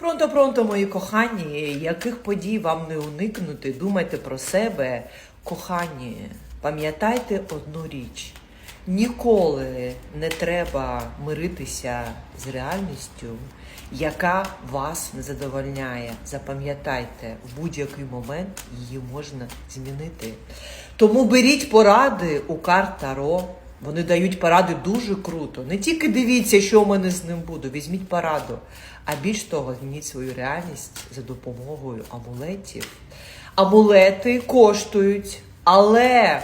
Пронто, пронто, мої кохані, яких подій вам не уникнути, думайте про себе, кохані. Пам'ятайте одну річ: ніколи не треба миритися з реальністю, яка вас не задовольняє. Запам'ятайте, в будь-який момент її можна змінити. Тому беріть поради у карт Таро. Вони дають поради дуже круто. Не тільки дивіться, що у мене з ним буде, візьміть пораду, а більш того, змініть свою реальність за допомогою амулетів. Амулети коштують, але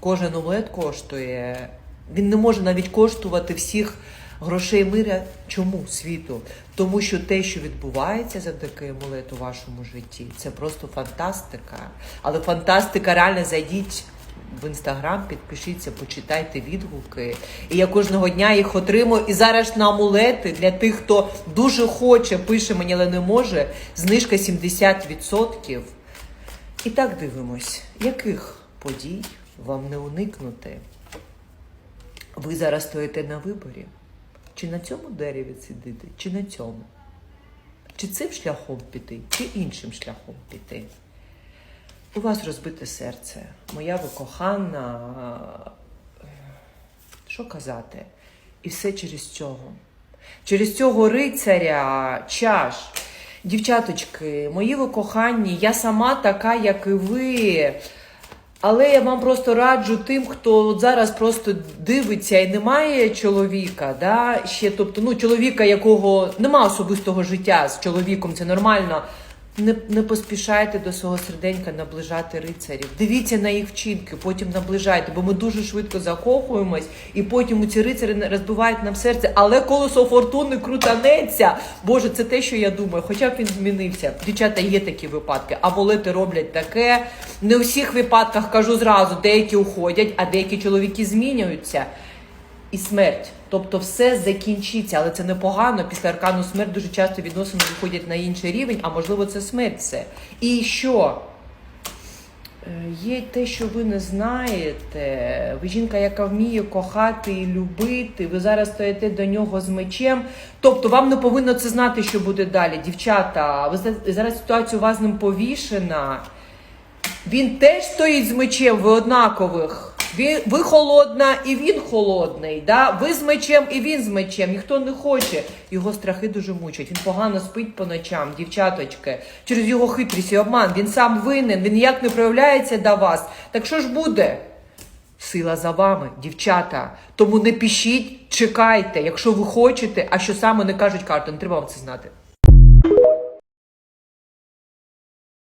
кожен амулет коштує. Він не може навіть коштувати всіх грошей миря. Чому світу? Тому що те, що відбувається завдяки амулету у вашому житті, це просто фантастика. Але фантастика реально зайдіть в інстаграм, підпишіться, почитайте відгуки. І я кожного дня їх отримую. І зараз на амулети для тих, хто дуже хоче, пише мені, але не може. Знижка 70%. І так дивимось, яких подій вам не уникнути? Ви зараз стоїте на виборі. Чи на цьому дереві сидите, чи на цьому? Чи цим шляхом піти, чи іншим шляхом піти? У вас розбите серце, моя ви кохана. е, Що казати? І все через цього. Через цього рицаря, чаш. Дівчаточки, мої ви кохані, я сама така, як і ви. Але я вам просто раджу тим, хто от зараз просто дивиться і немає чоловіка, да, ще, тобто, ну, чоловіка, якого нема особистого життя з чоловіком, це нормально. Не, не поспішайте до свого серденька наближати рицарів. Дивіться на їх вчинки, потім наближайте, бо ми дуже швидко закохуємось, і потім ці рицарі розбивають нам серце. Але колесо фортуни крутанеться. Боже, це те, що я думаю. Хоча б він змінився. Дівчата, є такі випадки. Амулети роблять таке. Не у всіх випадках кажу зразу, деякі уходять, а деякі чоловіки змінюються. І смерть. Тобто все закінчиться, але це непогано. Після аркану смерть дуже часто відносини виходять на інший рівень, а можливо це смерть все. І що? Е, Є те, що ви не знаєте. Ви жінка, яка вміє кохати і любити. Ви зараз стоїте до нього з мечем. Тобто вам не повинно це знати, що буде далі. Дівчата, ви зараз ситуація у вас з ним повішена. Він теж стоїть з мечем, ви однакових. Ви, ви холодна і він холодний. Да? Ви з мечем і він з мечем. Ніхто не хоче. Його страхи дуже мучать. Він погано спить по ночам, дівчаточки. Через його хитрість і обман. Він сам винен, він ніяк не проявляється до вас. Так що ж буде? Сила за вами, дівчата. Тому не пишіть, чекайте, якщо ви хочете, а що саме не кажуть карти, не треба вам це знати.